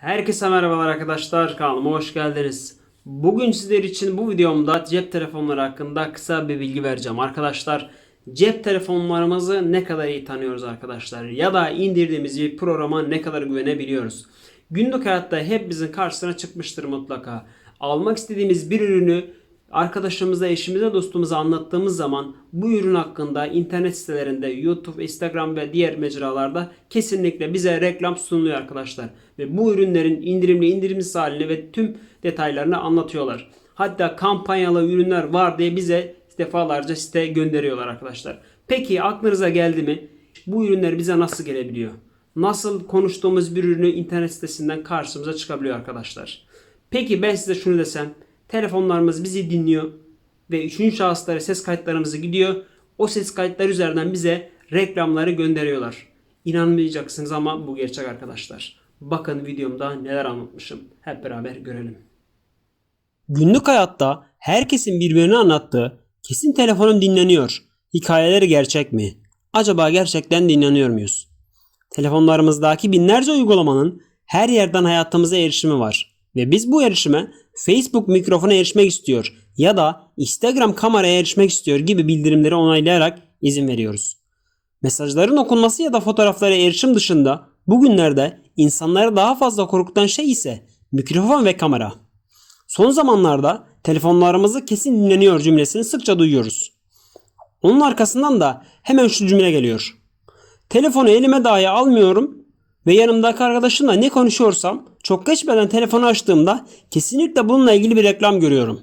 Herkese merhabalar arkadaşlar kanalıma hoş geldiniz. Bugün sizler için bu videomda cep telefonları hakkında kısa bir bilgi vereceğim arkadaşlar. Cep telefonlarımızı ne kadar iyi tanıyoruz arkadaşlar ya da indirdiğimiz bir programa ne kadar güvenebiliyoruz. Günlük hayatta hepimizin karşısına çıkmıştır mutlaka. Almak istediğimiz bir ürünü arkadaşımıza, eşimize, dostumuza anlattığımız zaman bu ürün hakkında internet sitelerinde, YouTube, Instagram ve diğer mecralarda kesinlikle bize reklam sunuluyor arkadaşlar. Ve bu ürünlerin indirimli, indirimsiz halini ve tüm detaylarını anlatıyorlar. Hatta kampanyalı ürünler var diye bize defalarca site gönderiyorlar arkadaşlar. Peki aklınıza geldi mi? Bu ürünler bize nasıl gelebiliyor? Nasıl konuştuğumuz bir ürünü internet sitesinden karşımıza çıkabiliyor arkadaşlar? Peki ben size şunu desem. Telefonlarımız bizi dinliyor ve üçüncü şahıslara ses kayıtlarımızı gidiyor. O ses kayıtları üzerinden bize reklamları gönderiyorlar. İnanmayacaksınız ama bu gerçek arkadaşlar. Bakın videomda neler anlatmışım. Hep beraber görelim. Günlük hayatta herkesin birbirini anlattığı kesin telefonum dinleniyor. Hikayeleri gerçek mi? Acaba gerçekten dinleniyor muyuz? Telefonlarımızdaki binlerce uygulamanın her yerden hayatımıza erişimi var. Ve biz bu erişime Facebook mikrofona erişmek istiyor ya da Instagram kameraya erişmek istiyor gibi bildirimleri onaylayarak izin veriyoruz. Mesajların okunması ya da fotoğraflara erişim dışında bugünlerde insanları daha fazla korkutan şey ise mikrofon ve kamera. Son zamanlarda telefonlarımızı kesin dinleniyor cümlesini sıkça duyuyoruz. Onun arkasından da hemen şu cümle geliyor. Telefonu elime dahi almıyorum ve yanımdaki arkadaşımla ne konuşuyorsam çok geçmeden telefonu açtığımda kesinlikle bununla ilgili bir reklam görüyorum.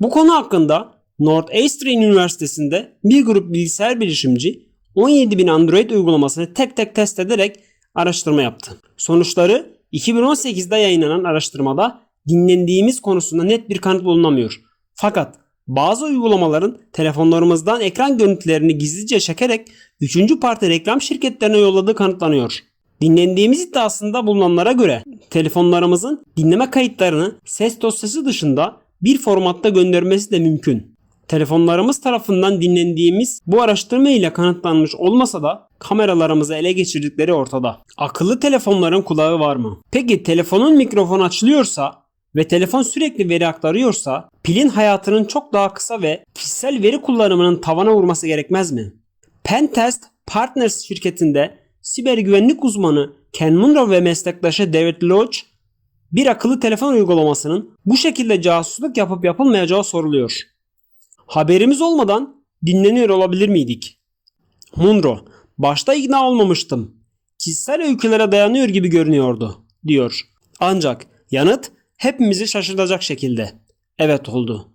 Bu konu hakkında Northeastern Üniversitesi'nde bir grup bilgisayar bilişimci 17 bin Android uygulamasını tek tek test ederek araştırma yaptı. Sonuçları 2018'de yayınlanan araştırmada dinlendiğimiz konusunda net bir kanıt bulunamıyor. Fakat bazı uygulamaların telefonlarımızdan ekran görüntülerini gizlice çekerek 3. parti reklam şirketlerine yolladığı kanıtlanıyor. Dinlendiğimiz iddiasında bulunanlara göre telefonlarımızın dinleme kayıtlarını ses dosyası dışında bir formatta göndermesi de mümkün. Telefonlarımız tarafından dinlendiğimiz bu araştırma ile kanıtlanmış olmasa da kameralarımızı ele geçirdikleri ortada. Akıllı telefonların kulağı var mı? Peki telefonun mikrofonu açılıyorsa ve telefon sürekli veri aktarıyorsa pilin hayatının çok daha kısa ve kişisel veri kullanımının tavana vurması gerekmez mi? Pentest Partners şirketinde siber güvenlik uzmanı Ken Munro ve meslektaşı David Lodge bir akıllı telefon uygulamasının bu şekilde casusluk yapıp yapılmayacağı soruluyor. Haberimiz olmadan dinleniyor olabilir miydik? Munro, başta ikna olmamıştım. Kişisel öykülere dayanıyor gibi görünüyordu, diyor. Ancak yanıt hepimizi şaşırtacak şekilde. Evet oldu.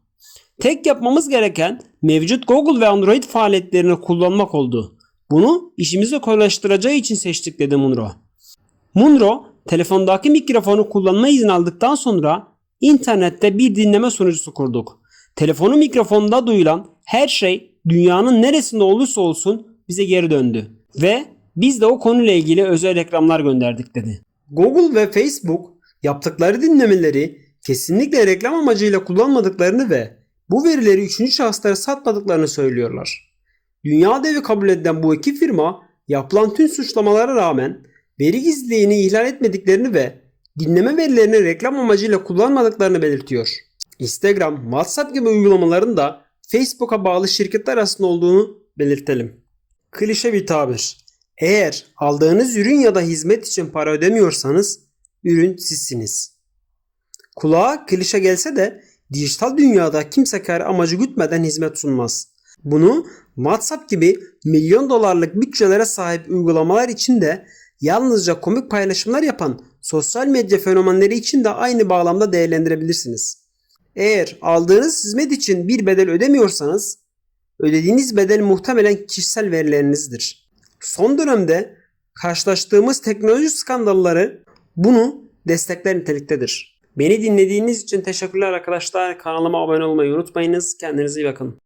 Tek yapmamız gereken mevcut Google ve Android faaliyetlerini kullanmak oldu. Bunu işimizi kolaylaştıracağı için seçtik dedi Munro. Munro telefondaki mikrofonu kullanma izni aldıktan sonra internette bir dinleme sunucusu kurduk. Telefonu mikrofonda duyulan her şey dünyanın neresinde olursa olsun bize geri döndü. Ve biz de o konuyla ilgili özel reklamlar gönderdik dedi. Google ve Facebook yaptıkları dinlemeleri kesinlikle reklam amacıyla kullanmadıklarını ve bu verileri üçüncü şahıslara satmadıklarını söylüyorlar. Dünya devi kabul edilen bu iki firma yapılan tüm suçlamalara rağmen veri gizliliğini ihlal etmediklerini ve dinleme verilerini reklam amacıyla kullanmadıklarını belirtiyor. Instagram, WhatsApp gibi uygulamaların da Facebook'a bağlı şirketler arasında olduğunu belirtelim. Klişe bir tabir. Eğer aldığınız ürün ya da hizmet için para ödemiyorsanız ürün sizsiniz. Kulağa klişe gelse de dijital dünyada kimse kar amacı gütmeden hizmet sunmaz. Bunu WhatsApp gibi milyon dolarlık bütçelere sahip uygulamalar için de yalnızca komik paylaşımlar yapan sosyal medya fenomenleri için de aynı bağlamda değerlendirebilirsiniz. Eğer aldığınız hizmet için bir bedel ödemiyorsanız ödediğiniz bedel muhtemelen kişisel verilerinizdir. Son dönemde karşılaştığımız teknoloji skandalları bunu destekler niteliktedir. Beni dinlediğiniz için teşekkürler arkadaşlar. Kanalıma abone olmayı unutmayınız. Kendinize iyi bakın.